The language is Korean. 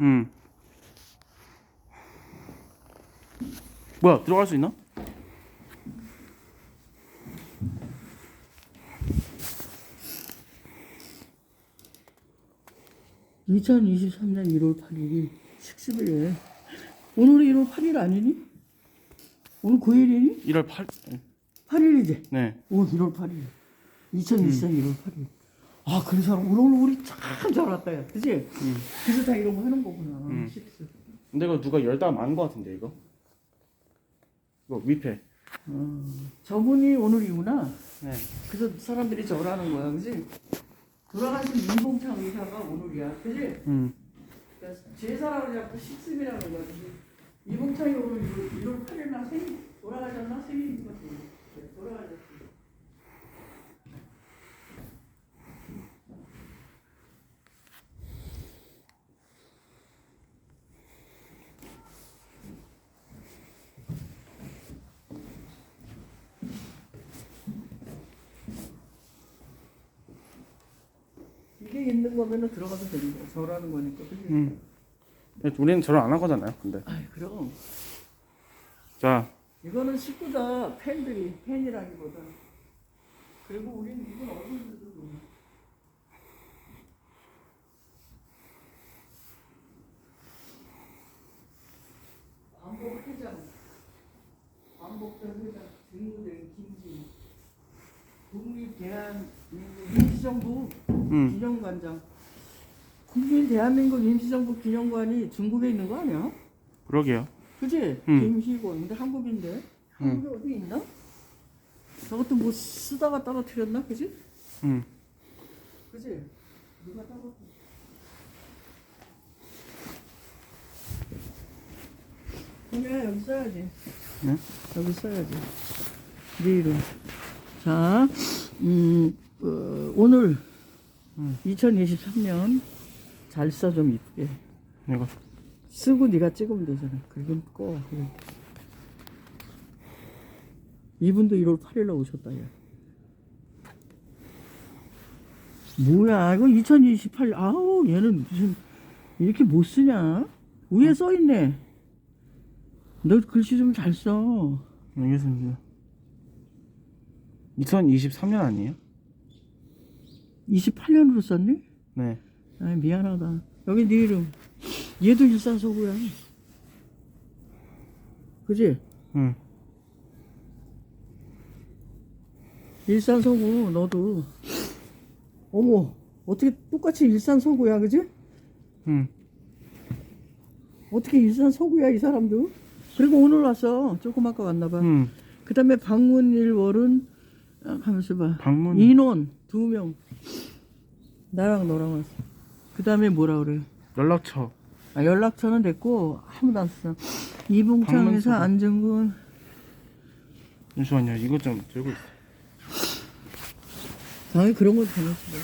응. 뭐야 들어갈 수 있나? 이 2023년 1월 8일이 식습일이에요. 오늘이 1월 8일 아니니? 오늘 9일이니? 1월 8. 8일이지? 네. 오, 1월 8일. 2023년 1월 8일. 아, 그래서 오늘 우리 참 잘 왔다, 야. 그지? 그래서 다 이런 거 하는 거구나. 음. 식습. 근데 이거 누가 열다 많은 거 같은데 이거. 이거 위패. 저분이 오늘이구나. 네. 그래서 사람들이 절하는 거야, 그지? 돌아가신 이봉창 의사가 오늘이야, 그지? 음. 그러니까 제사라고 자꾸 식습이라는 거야, 그지? 이봉창이 오늘 1월 8일 날 생일, 돌아가셨나? 생일인 것 같아. 돌아가셨어. 있는 거면은 들어가도 되는 거야. 절하는 거니까, 그지? 음. 우리는 절을 안 하거든요. 근데. 아이, 그럼. 자. 이거는 식구다 팬들이 팬이라기보다 그리고 우리는 이건 어른들도 왕복 회장 왕복전 회장 주인된 김지 국립대한민국 임시정부 음. 기념관장 국민 대한민국 임시정부 기념관이 중국에 있는 거 아니야? 그러게요. 그지? 음. 김희곤. 근데 한국인데? 한국에 어디 있나? 저것도 뭐 쓰다가 떨어뜨렸나? 그지? 음. 그지? 누가 떨어뜨렸 그냥 여기 써야지. 네? 여기 써야지. 네 이름. 자, 음, 어, 오늘 2023년 잘 써 좀 이쁘게. 이거. 쓰고 네가 찍으면 되잖아. 그리고 꺼. 그래. 이분도 1월 8일날 오셨다, 야. 뭐야, 이거 2028, 아우, 얘는 무슨, 이렇게 못 쓰냐? 위에 써 있네. 너 글씨 좀 잘 써. 알겠습니다. 2023년 아니에요? 28년으로 썼니? 네. 아 미안하다. 여기 네 이름. 얘도 일산서구야. 그지? 음. 일산서구 너도 어머 어떻게 똑같이 일산서구야 그지? 음. 어떻게 일산서구야 이 사람도 그리고 오늘 왔어 조금 아까 왔나봐 음. 그 다음에 방문일월은 아, 가면서 봐 방문. 인원 두 명 나랑 너랑 왔어 그 다음에 뭐라 그래 연락처. 아, 연락처는 됐고 아무도 안 썼어 이봉창 방문서도. 의사 안정근 잠시만요. 이거 좀 들고 있어. 당연히 그런 건 잘못이다